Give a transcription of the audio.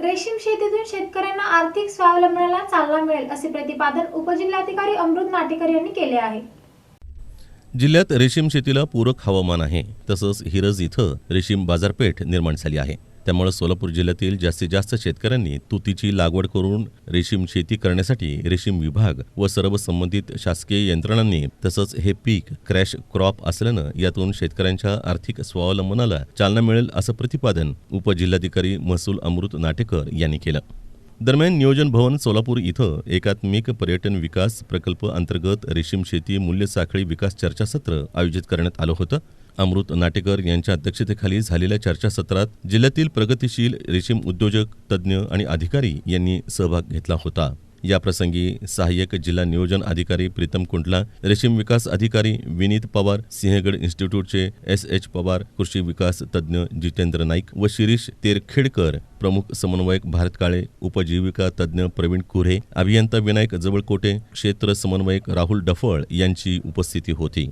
रेशीम शेतीतून शेतकऱ्यांना आर्थिक स्वावलंबनाला चालना मिळेल असे प्रतिपादन उपजिल्हाधिकारी अमृत नाटेकर यांनी केले आहे. जिल्ह्यात रेशीम शेतीला पूरक हवामान आहे. तसंच हिरज इथं रेशीम बाजारपेठ निर्माण झाली आहे. त्यामुळे सोलापूर जिल्ह्यातील जास्तीत जास्त शेतकऱ्यांनी तुतीची लागवड करून रेशीम शेती करण्यासाठी रेशीम विभाग व सर्व संबंधित शासकीय यंत्रणांनी तसंच हे पीक क्रॅश क्रॉप असल्यानं यातून शेतकऱ्यांच्या आर्थिक स्वावलंबनाला चालना मिळेल असं प्रतिपादन उपजिल्हाधिकारी महसूल अमृत नाटेकर यांनी केलं. दरम्यान नियोजन भवन सोलापूर इथं एकात्मिक पर्यटन विकास प्रकल्प अंतर्गत रेशीम शेती मूल्य साखळी विकास चर्चासत्र आयोजित करण्यात आलं होतं. अमृत नाटेकर यांच्या अध्यक्षतेखाली झालेल्या चर्चासत्रात जिल्ह्यातील प्रगतिशील रेशीम उद्योजक तज्ज्ञ आणि अधिकारी यांनी सहभाग घेतला होता. याप्रसंगी सहाय्यक जिल्हा नियोजन अधिकारी प्रीतम कुंडला रेशीम विकास अधिकारी विनीत पवार सिंहगड इन्स्टिट्यूटचे एस एच पवार कृषी विकास तज्ज्ञ जितेंद्र नाईक व शिरीष तेरखेडकर प्रमुख समन्वयक भारत काळे उपजीविका तज्ज्ञ प्रवीण कुऱ्हे अभियंता विनायक जवळकोटे क्षेत्र समन्वयक राहुल डफळ यांची उपस्थिती होती.